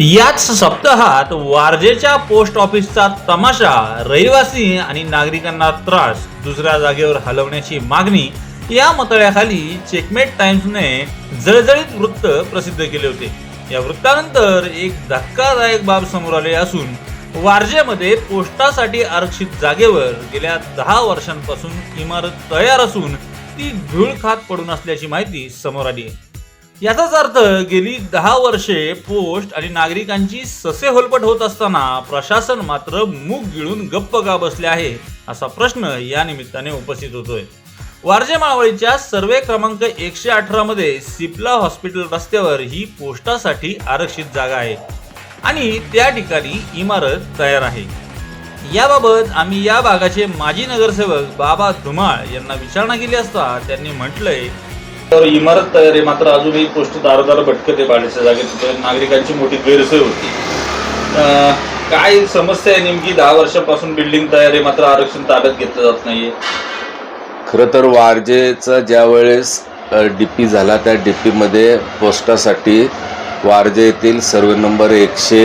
याच सप्ताहात वारजेच्या पोस्ट ऑफिसचा तमाशा रहिवासी आणि नागरिकांना त्रास दुसऱ्या जागेवर हलवण्याची मागणी या मतळ्याखाली चेकमेट टाइम्सने जळजळीत वृत्त प्रसिद्ध केले होते. या वृत्तानंतर एक धक्कादायक बाब समोर आली असून वारजेमध्ये पोस्टासाठी आरक्षित जागेवर गेल्या दहा वर्षांपासून इमारत तयार असून ती धूळ खात पडून असल्याची माहिती समोर आली आहे. याचाच अर्थ गेली दहा वर्षे पोस्ट आणि नागरिकांची ससे होलपट होत असताना प्रशासन मात्र मूग गिळून गप्प का बसले आहे असा प्रश्न या निमित्ताने उपस्थित होतोय. वारजे मावळीच्या सर्वे क्रमांक एकशे अठरा मध्ये सिप्ला हॉस्पिटल रस्त्यावर ही पोस्टासाठी आरक्षित जागा आहे आणि त्या ठिकाणी इमारत तयार आहे. याबाबत आम्ही या भागाचे माजी नगरसेवक बाबा धुमाळ यांना विचारणा केली असता त्यांनी म्हटलंय तर इमारत तयार आहे मात्र अजूनही पोस्ट दारोदार भटकत आहे भाड्याच्या जागेत. तर नागरिकांची मोठी गैरसोय होती. काय समस्या आहे नेमकी? दहा वर्षापासून बिल्डिंग तयार आहे मात्र आरक्षण ताब्यात घेतलं जात नाहीये. खरं तर वारजेचा ज्या वेळेस डी पी झाला त्या डी पीमध्ये पोस्टासाठी वारजे येथील सर्वे नंबर एकशे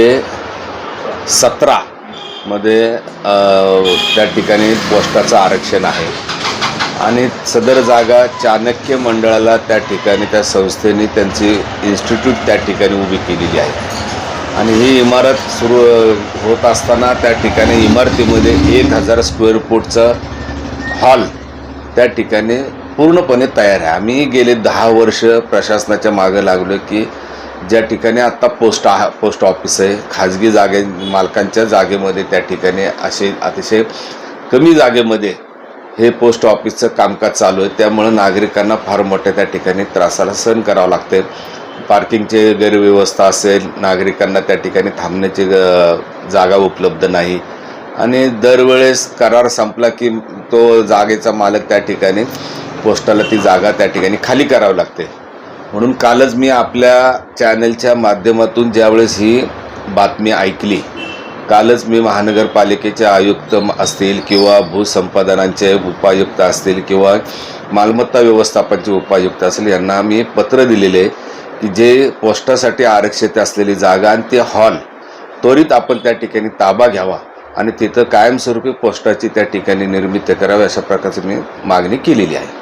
सतरामध्ये त्या ठिकाणी पोस्टाचं आरक्षण आहे. आणि सदर जागा चाणक्य मंडळाला त्या ठिकाणी त्या संस्थेने त्यांची इन्स्टिट्यूट त्या ठिकाणी उभी केलेली आहे. आणि ही इमारत सुरू होत असताना त्या ठिकाणी इमारतीमध्ये एक हजार स्क्वेअर फूटचं हॉल त्या ठिकाणी पूर्णपणे तयार आहे. आम्ही गेले दहा वर्ष प्रशासनाच्या मागं लागलो की ज्या ठिकाणी आत्ता पोस्ट आ पोस्ट ऑफिस आहे खाजगी जागे मालकांच्या जागेमध्ये त्या ठिकाणी असे अतिशय कमी जागेमध्ये हे पोस्ट ऑफिसचं कामकाज चालू आहे. त्यामुळं नागरिकांना फार मोठ्या त्या ठिकाणी त्रासाला सहन करावं लागते पार्किंगची गैरव्यवस्था असेल नागरिकांना त्या ठिकाणी थांबण्याची जागा उपलब्ध नाही. आणि दरवेळेस करार संपला की तो जागेचा मालक त्या ठिकाणी पोस्टाला ती जागा त्या ठिकाणी खाली करावी लागते. म्हणून कालच मी आपल्या चॅनलच्या माध्यमातून ज्यावेळेस ही बातमी ऐकली कालच मी महानगरपालिकेचे आयुक्त असतील किंवा भूसंपादनांचे उपायुक्त असतील किंवा मालमत्ता व्यवस्थापनचे उपायुक्त असतील यांना मी पत्र दिलेले की जे पोस्टासाठी आरक्षित असलेली जागा आणि ते हॉल त्वरित आपण त्या ठिकाणी ताबा घ्यावा आणि तिथं कायमस्वरूपी पोस्टाची त्या ठिकाणी निर्मिती करावी अशा प्रकारची मी मागणी केलेली आहे.